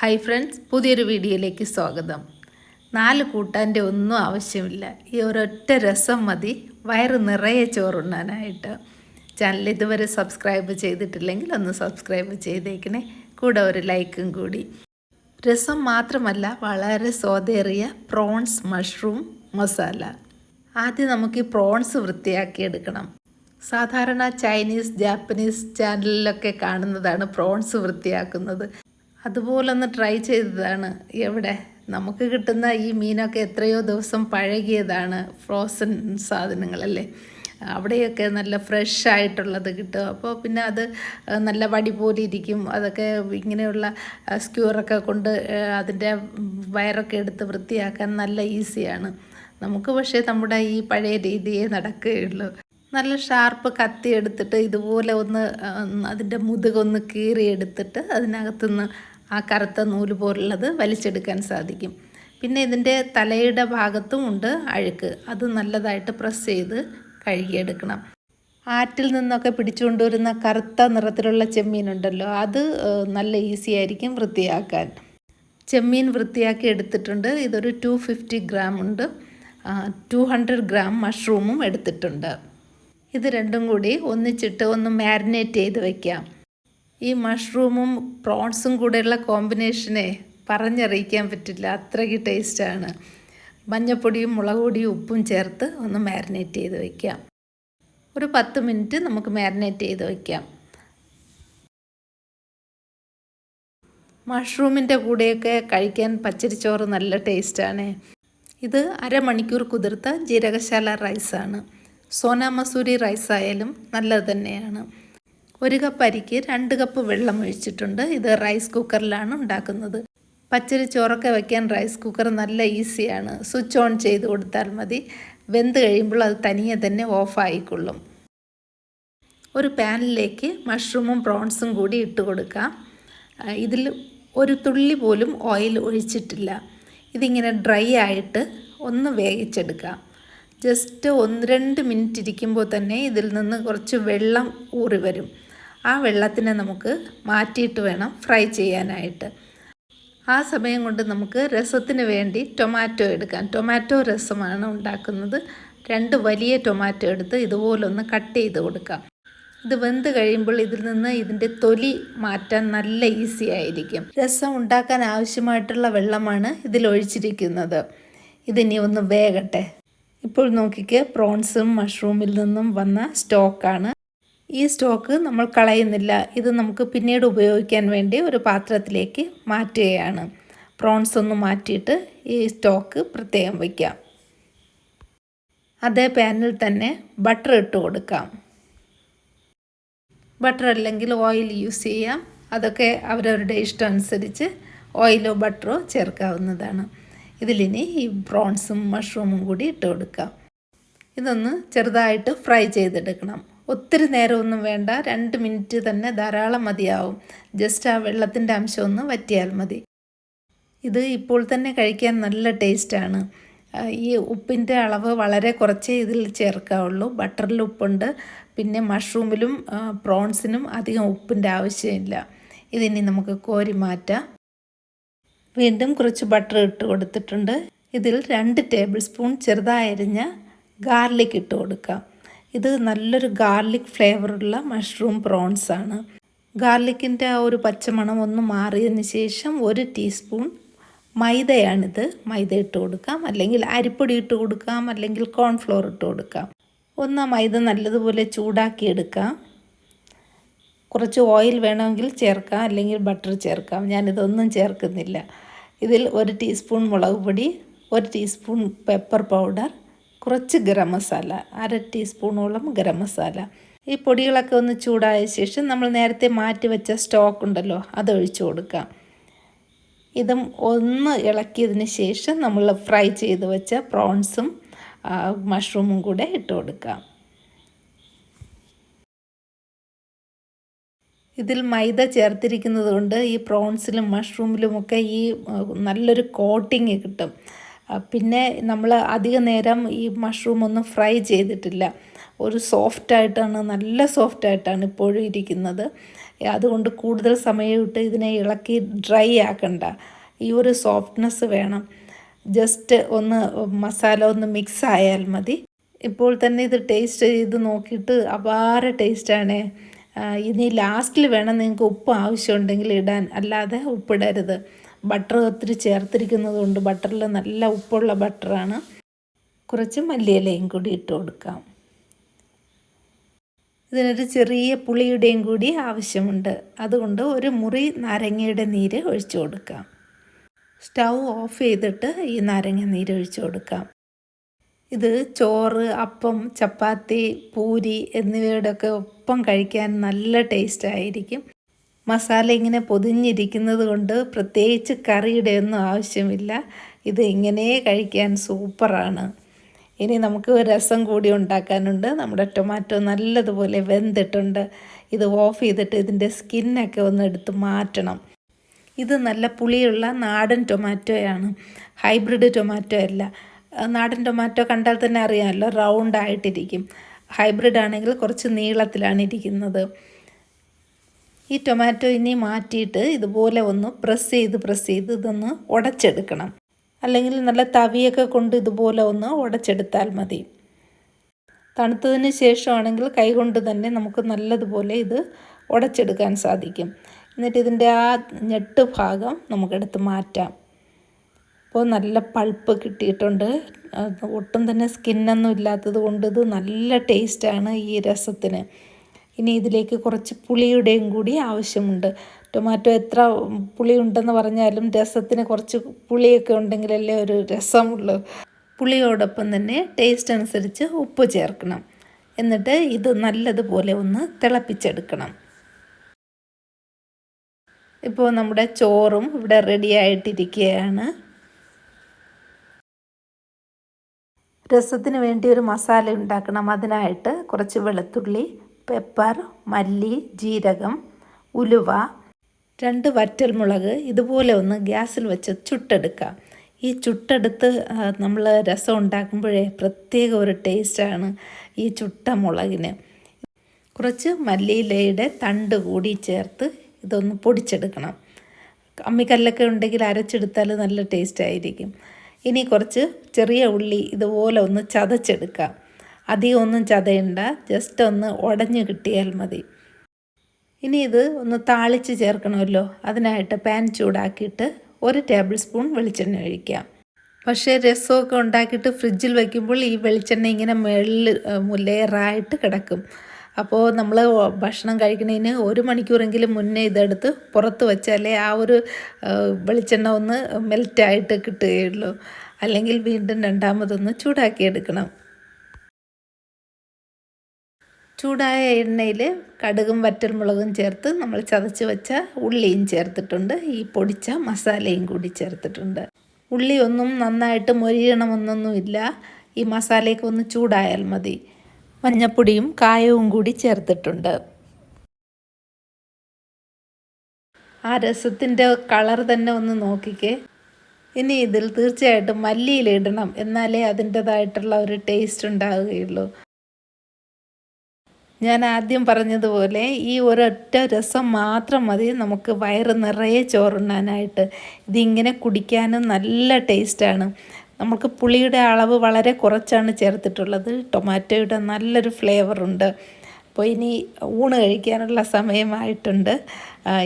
Hi friends പുതിയൊരു വീഡിയോയിലേക്ക് സ്വാഗതം. നാല് കൂട്ടാന്റെ ഒന്നും ആവശ്യമില്ല. ഈ ഒരൊറ്റ രസം മതി. വയറ് നിറയെ ചോറുണ്ണാനായിട്ട്. ചാനൽ ഇതുവരെ സബ്സ്ക്രൈബ് ചെയ്തിട്ടില്ലെങ്കിൽ ഒന്ന് സബ്സ്ക്രൈബ് ചെയ്തേക്കണേ. കൂടെ ഒരു ലൈക്കും കൂടി. രസം മാത്രമല്ല വളരെ സ്വാദേറിയ പ്രോൺസ് മഷ്റൂം മസാല. ആദ്യം നമുക്ക് ഈ പ്രോൺസ് വൃത്തിയാക്കി എടുക്കണം. സാധാരണ ചൈനീസ് ജാപ്പനീസ് ചാനലിലൊക്കെ കാണുന്നതാണ് പ്രോൺസ് വൃത്തിയാക്കുന്നത്. അതുപോലൊന്ന് ട്രൈ ചെയ്തതാണ്. എവിടെ? നമുക്ക് കിട്ടുന്ന ഈ മീനൊക്കെ എത്രയോ ദിവസം പഴകിയതാണ്. ഫ്രോസൺ സാധനങ്ങളല്ലേ? അവിടെയൊക്കെ നല്ല ഫ്രഷ് ആയിട്ടുള്ളത് കിട്ടും. അപ്പോൾ പിന്നെ അത് നല്ല വടി പോലെ ഇരിക്കും. അതൊക്കെ ഇങ്ങനെയുള്ള സ്ക്യൂറൊക്കെ കൊണ്ട് അതിന്റെ വയറൊക്കെ എടുത്ത് വൃത്തിയാക്കാൻ നല്ല ഈസിയാണ് നമുക്ക് പക്ഷേ നമ്മുടെ ഈ പഴയ രീതിയെ നടക്കുകയുള്ളൂ. നല്ല ഷാർപ്പ് കത്തി എടുത്തിട്ട് ഇതുപോലെ ഒന്ന് അതിന്റെ മുതുകൊന്ന് കീറിയെടുത്തിട്ട് അതിനകത്തുനിന്ന് ആ കറുത്ത നൂൽ പോലുള്ളത് വലിച്ചെടുക്കാൻ സാധിക്കും. പിന്നെ ഇതിന്റെ തലയുടെ ഭാഗത്തും ഉണ്ട് അഴുക്ക്. അത് നല്ലതായിട്ട് പ്രസ് ചെയ്ത് കഴുകിയെടുക്കണം. ആറ്റിൽ നിന്നൊക്കെ പിടിച്ചുകൊണ്ടുവരുന്ന കറുത്ത നിറത്തിലുള്ള ചെമ്മീനുണ്ടല്ലോ അത് നല്ല ഈസി ആയിരിക്കും വൃത്തിയാക്കാൻ. ചെമ്മീൻ വൃത്തിയാക്കി എടുത്തിട്ടുണ്ട്. ഇതൊരു ടു ഫിഫ്റ്റി ഗ്രാം ഉണ്ട്. ടു ഹൺഡ്രഡ് ഗ്രാം മഷ്റൂമും എടുത്തിട്ടുണ്ട്. ഇത് രണ്ടും കൂടി ഒന്നിച്ചിട്ട് ഒന്ന് മാരിനേറ്റ് ചെയ്ത് വയ്ക്കാം ഈ മഷ്റൂമും പ്രോൺസും കൂടെയുള്ള കോമ്പിനേഷനെ പറഞ്ഞറിയിക്കാൻ പറ്റില്ല. അത്രയ്ക്ക് ടേസ്റ്റാണ്. മഞ്ഞപ്പൊടിയും മുളക് പൊടിയും ഉപ്പും ചേർത്ത് ഒന്ന് മാരിനേറ്റ് ചെയ്ത് വയ്ക്കാം ഒരു പത്ത് മിനിറ്റ് നമുക്ക് മാരിനേറ്റ് ചെയ്ത് വയ്ക്കാം മഷ്റൂമിന്റെ കൂടെയൊക്കെ കഴിക്കാൻ പച്ചരിച്ചോറ് നല്ല ടേസ്റ്റാണ്. ഇത് അരമണിക്കൂർ കുതിർത്ത ജീരകശാല റൈസാണ്. സോന മസൂരി റൈസായാലും നല്ലത് തന്നെയാണ്. ഒരു കപ്പ് അരിക്ക് രണ്ട് കപ്പ് വെള്ളം ഒഴിച്ചിട്ടുണ്ട്. ഇത് റൈസ് കുക്കറിലാണ് ഉണ്ടാക്കുന്നത്. പച്ചരി ചോറൊക്കെ വയ്ക്കാൻ റൈസ് കുക്കർ നല്ല ഈസിയാണ് സ്വിച്ച് ഓൺ ചെയ്ത് കൊടുത്താൽ മതി. വെന്ത് കഴിയുമ്പോൾ അത് തനിയെ തന്നെ ഓഫ് ആയിക്കൊള്ളും. ഒരു പാനിലേക്ക് മഷ്റൂമും പ്രോൺസും കൂടി ഇട്ട് കൊടുക്കാം. ഇതിൽ ഒരു തുള്ളി പോലും ഓയിൽ ഒഴിച്ചിട്ടില്ല. ഇതിങ്ങനെ ഡ്രൈ ആയിട്ട് ഒന്ന് വേവിച്ചെടുക്കാം. ജസ്റ്റ് ഒന്ന് രണ്ട് മിനിറ്റ് ഇരിക്കുമ്പോൾ തന്നെ ഇതിൽ നിന്ന് കുറച്ച് വെള്ളം ഊറി വരും. ആ വെള്ളത്തിനെ നമുക്ക് മാറ്റിയിട്ട് വേണം ഫ്രൈ ചെയ്യാനായിട്ട്. ആ സമയം കൊണ്ട് നമുക്ക് രസത്തിന് വേണ്ടി ടൊമാറ്റോ എടുക്കാം. ടൊമാറ്റോ രസമാണ് ഉണ്ടാക്കുന്നത്. രണ്ട് വലിയ ടൊമാറ്റോ എടുത്ത് ഇതുപോലൊന്ന് കട്ട് ചെയ്ത് കൊടുക്കാം. ഇത് വെന്ത് കഴിയുമ്പോൾ ഇതിൽ നിന്ന് ഇതിന്റെ തൊലി മാറ്റാൻ നല്ല ഈസി ആയിരിക്കും. രസം ഉണ്ടാക്കാൻ ആവശ്യമായിട്ടുള്ള വെള്ളമാണ് ഇതിൽ ഒഴിച്ചിരിക്കുന്നത്. ഇതിനി ഒന്ന് വേകട്ടെ. ഇപ്പോൾ നോക്കിക്ക് പ്രോൺസും മഷ്റൂമിൽ നിന്നും വന്ന സ്റ്റോക്കാണ്. ഈ സ്റ്റോക്ക് നമ്മൾ കളയുന്നില്ല. ഇത് നമുക്ക് പിന്നീട് ഉപയോഗിക്കാൻ വേണ്ടി ഒരു പാത്രത്തിലേക്ക് മാറ്റുകയാണ്. പ്രോൺസ് ഒന്ന് മാറ്റിയിട്ട് ഈ സ്റ്റോക്ക് പ്രത്യേകം വയ്ക്കാം അതേ പാനിൽ തന്നെ ബട്ടർ ഇട്ട് കൊടുക്കാം. ബട്ടർ അല്ലെങ്കിൽ ഓയിൽ യൂസ് ചെയ്യാം. അതൊക്കെ അവരവരുടെ ഇഷ്ടം അനുസരിച്ച് ഓയിലോ ബട്ടറോ ചേർക്കാവുന്നതാണ്. ഇതിലിനി ഈ പ്രോൺസും മഷ്റൂമും കൂടി ഇട്ട് കൊടുക്കാം. ഇതൊന്ന് ചെറുതായിട്ട് ഫ്രൈ ചെയ്തെടുക്കണം. ഒത്തിരി നേരമൊന്നും വേണ്ട. രണ്ട് മിനിറ്റ് തന്നെ ധാരാളം മതിയാവും. ജസ്റ്റ് ആ വെള്ളത്തിന്റെ അംശം ഒന്ന് വറ്റിയാൽ മതി. ഇത് ഇപ്പോൾ തന്നെ കഴിക്കാൻ നല്ല ടേസ്റ്റാണ് ഈ ഉപ്പിന്റെ അളവ് വളരെ കുറച്ചേ ഇതിൽ ചേർക്കാവുള്ളൂ. ബട്ടറിൽ ഉപ്പുണ്ട്. പിന്നെ മഷ്റൂമിലും പ്രോൺസിനും അധികം ഉപ്പിന്റെ ആവശ്യമില്ല. ഇതിനി നമുക്ക് കോരി മാറ്റാം. വീണ്ടും കുറച്ച് ബട്ടർ ഇട്ട് കൊടുത്തിട്ടുണ്ട്. ഇതിൽ രണ്ട് ടേബിൾ സ്പൂൺ ചെറുതായരിഞ്ഞ ഗാർലിക് ഇട്ട് കൊടുക്കാം. ഇത് നല്ലൊരു ഗാർലിക് ഫ്ലേവറുള്ള മഷ്റൂം പ്രോൺസ് ആണ് ഗാർലിക്കിന്റെ ആ ഒരു പച്ചമണം ഒന്ന് മാറിയതിന് ശേഷം ഒരു ടീസ്പൂൺ മൈദയാണിത്. മൈദ ഇട്ട് കൊടുക്കാം. അല്ലെങ്കിൽ അരിപ്പൊടി ഇട്ട് കൊടുക്കാം. അല്ലെങ്കിൽ കോൺഫ്ലോർ ഇട്ട് കൊടുക്കാം. ഒന്ന് മൈദ നല്ലതുപോലെ ചൂടാക്കി എടുക്കാം. കുറച്ച് ഓയിൽ വേണമെങ്കിൽ ചേർക്കാം. അല്ലെങ്കിൽ ബട്ടർ ചേർക്കാം. ഞാനിതൊന്നും ചേർക്കുന്നില്ല. ഇതിൽ ഒരു ടീസ്പൂൺ മുളക് പൊടി ഒരു ടീസ്പൂൺ പെപ്പർ പൗഡർ കുറച്ച് ഗരം മസാല അര ടീസ്പൂണോളം ഗരം മസാല. ഈ പൊടികളൊക്കെ ഒന്ന് ചൂടായ ശേഷം നമ്മൾ നേരത്തെ മാറ്റി വെച്ച സ്റ്റോക്ക് ഉണ്ടല്ലോ അത് ഒഴിച്ചു കൊടുക്കാം. ഇതും ഒന്ന് ഇളക്കിയതിന് ശേഷം നമ്മൾ ഫ്രൈ ചെയ്ത് വെച്ച പ്രോൺസും മഷ്റൂമും കൂടെ ഇട്ട് കൊടുക്കാം. ഇതിൽ മൈദ ചേർത്തിരിക്കുന്നത് കൊണ്ട് ഈ പ്രോൺസിലും മഷ്റൂമിലുമൊക്കെ ഈ നല്ലൊരു കോട്ടിങ് കിട്ടും. പിന്നെ നമ്മൾ അധിക നേരം ഈ മഷ്റൂം ഒന്നും ഫ്രൈ ചെയ്തിട്ടില്ല. ഒരു സോഫ്റ്റായിട്ടാണ് നല്ല സോഫ്റ്റായിട്ടാണ് ഇപ്പോഴും ഇരിക്കുന്നത്. അതുകൊണ്ട് കൂടുതൽ സമയം ഇട്ട് ഇതിനെ ഇളക്കി ഡ്രൈ ആക്കണ്ട. ഈ ഒരു സോഫ്റ്റ്നെസ് വേണം. ജസ്റ്റ് ഒന്ന് മസാല ഒന്ന് മിക്സ് ആയാൽ മതി. ഇപ്പോൾ തന്നെ ഇത് ടേസ്റ്റ് ചെയ്ത് നോക്കിയിട്ട് അപാര ടേസ്റ്റാണ് ഇനി ലാസ്റ്റിൽ വേണം നിങ്ങൾക്ക് ഉപ്പ് ആവശ്യമുണ്ടെങ്കിൽ ഇടാൻ. അല്ലാതെ ഉപ്പിടരുത്. ബട്ടർ ഒത്തിരി ചേർത്തിരിക്കുന്നത് കൊണ്ട് ബട്ടറിൽ നല്ല ഉപ്പുള്ള ബട്ടറാണ് കുറച്ച് മല്ലിയിലയും കൂടി ഇട്ട് കൊടുക്കാം. ഇതിനൊരു ചെറിയ പുളിയുടെയും കൂടി ആവശ്യമുണ്ട്. അതുകൊണ്ട് ഒരു മുറി നാരങ്ങയുടെ നീര് ഒഴിച്ചു കൊടുക്കാം. സ്റ്റൗ ഓഫ് ചെയ്തിട്ട് ഈ നാരങ്ങ നീര് ഒഴിച്ചു കൊടുക്കാം. ഇത് ചോറ് അപ്പം ചപ്പാത്തി പൂരി എന്നിവയുടെ ഒക്കെ ഒപ്പം കഴിക്കാൻ നല്ല ടേസ്റ്റ് ആയിരിക്കും. മസാല ഇങ്ങനെ പൊതിഞ്ഞിരിക്കുന്നത് കൊണ്ട് പ്രത്യേകിച്ച് കറിയുടെ ഒന്നും ആവശ്യമില്ല. ഇത് ഇങ്ങനെ കഴിക്കാൻ സൂപ്പറാണ്. ഇനി നമുക്ക് രസം കൂടി ഉണ്ടാക്കാനുണ്ട്. നമ്മുടെ ടൊമാറ്റോ നല്ലതുപോലെ വെന്തിട്ടുണ്ട്. ഇത് ഓഫ് ചെയ്തിട്ട് ഇതിന്റെ സ്കിന്നൊക്കെ ഒന്ന് എടുത്ത് മാറ്റണം. ഇത് നല്ല പുളിയുള്ള നാടൻ ടൊമാറ്റോയാണ്. ഹൈബ്രിഡ് ടൊമാറ്റോ അല്ല. നാടൻ ടൊമാറ്റോ കണ്ടാൽ തന്നെ അറിയാമല്ലോ റൗണ്ട് ആയിട്ടിരിക്കും. ഹൈബ്രിഡ് ആണെങ്കിൽ കുറച്ച് നീളത്തിലാണ് ഇരിക്കുന്നത്. ഈ ടൊമാറ്റോ ഇനി മാറ്റിയിട്ട് ഇതുപോലെ ഒന്ന് പ്രസ് ചെയ്ത് പ്രസ് ചെയ്ത് ഇതൊന്ന് ഉടച്ചെടുക്കണം. അല്ലെങ്കിൽ നല്ല തവിയൊക്കെ കൊണ്ട് ഇതുപോലെ ഒന്ന് ഉടച്ചെടുത്താൽ മതി. തണുത്തതിന് ശേഷമാണെങ്കിൽ കൈകൊണ്ട് തന്നെ നമുക്ക് നല്ലതുപോലെ ഇത് ഉടച്ചെടുക്കാൻ സാധിക്കും. എന്നിട്ട് ഇതിന്റെ ആ ഞെട്ട് ഭാഗം നമുക്കെടുത്ത് മാറ്റാം. അപ്പോൾ നല്ല പൾപ്പ് കിട്ടിയിട്ടുണ്ട്. ഒട്ടും തന്നെ സ്കിന്നൊന്നും ഇല്ലാത്തത് കൊണ്ട് ഇത് നല്ല ടേസ്റ്റാണ് ഈ രസത്തിന്. ഇനി ഇതിലേക്ക് കുറച്ച് പുളിയുടെയും കൂടി ആവശ്യമുണ്ട്. ടൊമാറ്റോ എത്ര പുളി ഉണ്ടെന്ന് പറഞ്ഞാലും രസത്തിന് കുറച്ച് പുളിയൊക്കെ ഉണ്ടെങ്കിലല്ലേ ഒരു രസമുള്ളൂ. പുളിയോടൊപ്പം തന്നെ ടേസ്റ്റ് അനുസരിച്ച് ഉപ്പ് ചേർക്കണം. എന്നിട്ട് ഇത് നല്ലതുപോലെ ഒന്ന് തിളപ്പിച്ചെടുക്കണം. ഇപ്പോൾ നമ്മുടെ ചോറും ഇവിടെ റെഡിയായിട്ടിരിക്കുകയാണ് രസത്തിന് വേണ്ടി ഒരു മസാല ഉണ്ടാക്കണം. അതിനായിട്ട് കുറച്ച് വെളുത്തുള്ളി പെപ്പർ മല്ലി ജീരകം ഉലുവ രണ്ട് വറ്റൽമുളക് ഇതുപോലെ ഒന്ന് ഗ്യാസിൽ വെച്ച് ചുട്ടെടുക്കാം ഈ ചുട്ടെടുത്ത് നമ്മൾ രസം ഉണ്ടാക്കുമ്പോഴേ പ്രത്യേക ഒരു ടേസ്റ്റാണ് ഈ ചുട്ട മുളകിന്. കുറച്ച് മല്ലിയിലയുടെ തണ്ട് കൂടി ചേർത്ത് ഇതൊന്ന് പൊടിച്ചെടുക്കണം. അമ്മിക്കല്ലൊക്കെ ഉണ്ടെങ്കിൽ അരച്ചെടുത്താൽ നല്ല ടേസ്റ്റ് ആയിരിക്കും ഇനി കുറച്ച് ചെറിയ ഉള്ളി ഇതുപോലെ ഒന്ന് ചതച്ചെടുക്കാം. അധികം ഒന്നും ചതയണ്ട. ജസ്റ്റ് ഒന്ന് ഉടഞ്ഞു കിട്ടിയാൽ മതി. ഇനി ഇത് ഒന്ന് താളിച്ച് ചേർക്കണമല്ലോ. അതിനായിട്ട് പാൻ ചൂടാക്കിയിട്ട് ഒരു ടേബിൾ സ്പൂൺ വെളിച്ചെണ്ണ ഒഴിക്കാം. പക്ഷേ രസമൊക്കെ ഉണ്ടാക്കിയിട്ട് ഫ്രിഡ്ജിൽ വയ്ക്കുമ്പോൾ ഈ വെളിച്ചെണ്ണ ഇങ്ങനെ മുകളിൽ ലെയറായിട്ട് കിടക്കും. അപ്പോൾ നമ്മൾ ഭക്ഷണം കഴിക്കുന്നതിന് ഒരു മണിക്കൂറെങ്കിലും മുന്നേ ഇതെടുത്ത് പുറത്ത് വെച്ചാലേ ആ ഒരു വെളിച്ചെണ്ണ ഒന്ന് മെൽറ്റായിട്ട് കിട്ടുകയുള്ളൂ. അല്ലെങ്കിൽ വീണ്ടും രണ്ടാമതൊന്ന് ചൂടാക്കിയെടുക്കണം. ചൂടായ എണ്ണയിൽ കടുകും വറ്റൽമുളകും ചേർത്ത് നമ്മൾ ചതച്ച് വെച്ച ഉള്ളിയും ചേർത്തിട്ടുണ്ട്. ഈ പൊടിച്ച മസാലയും കൂടി ചേർത്തിട്ടുണ്ട്. ഉള്ളി ഒന്നും നന്നായിട്ട് മൊരിയണമെന്നൊന്നുമില്ല. ഈ മസാലയൊക്കെ ഒന്ന് ചൂടായാൽ മതി. മഞ്ഞപ്പൊടിയും കായവും കൂടി ചേർത്തിട്ടുണ്ട്. ആ രസത്തിന്റെ കളർ തന്നെ ഒന്ന് നോക്കിക്കേ. ഇനി ഇതിൽ തീർച്ചയായിട്ടും മല്ലിയിലിടണം. എന്നാലേ അതിന്റെതായിട്ടുള്ള ഒരു ടേസ്റ്റ് ഉണ്ടാവുകയുള്ളൂ. ഞാൻ ആദ്യം പറഞ്ഞതുപോലെ ഈ ഒരൊറ്റ രസം മാത്രം മതി. നമുക്ക് വയറ് നിറയെ ചോറുണ്ണാനായിട്ട്. ഇതിങ്ങനെ കുടിക്കാനും നല്ല ടേസ്റ്റാണ്. നമുക്ക് പുളിയുടെ അളവ് വളരെ കുറച്ചാണ് ചേർത്തിട്ടുള്ളത്. ടൊമാറ്റോയുടെ നല്ലൊരു ഫ്ലേവറുണ്ട്. അപ്പോൾ ഇനി ഊണ് കഴിക്കാനുള്ള സമയമായിട്ടുണ്ട്.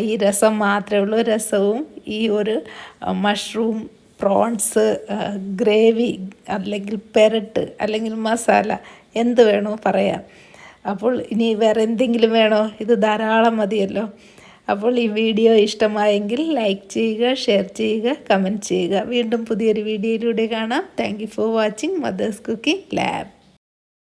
ഈ രസം മാത്രമേ ഉള്ളൂ. രസവും ഈ ഒരു മഷ്റൂം പ്രോൺസ് ഗ്രേവി അല്ലെങ്കിൽ പെരട്ട് അല്ലെങ്കിൽ മസാല എന്ത് വേണോ പറയാം. അപ്പോൾ ഇനി വേറെ എന്തെങ്കിലും വേണോ? ഇത് ധാരാളം മതിയല്ലോ. അപ്പോൾ ഈ വീഡിയോ ഇഷ്ടമായെങ്കിൽ ലൈക്ക് ചെയ്യുക ഷെയർ ചെയ്യുക കമന്റ് ചെയ്യുക. വീണ്ടും പുതിയൊരു വീഡിയോയിലൂടെ കാണാം. Thank for watching mother's cooking lab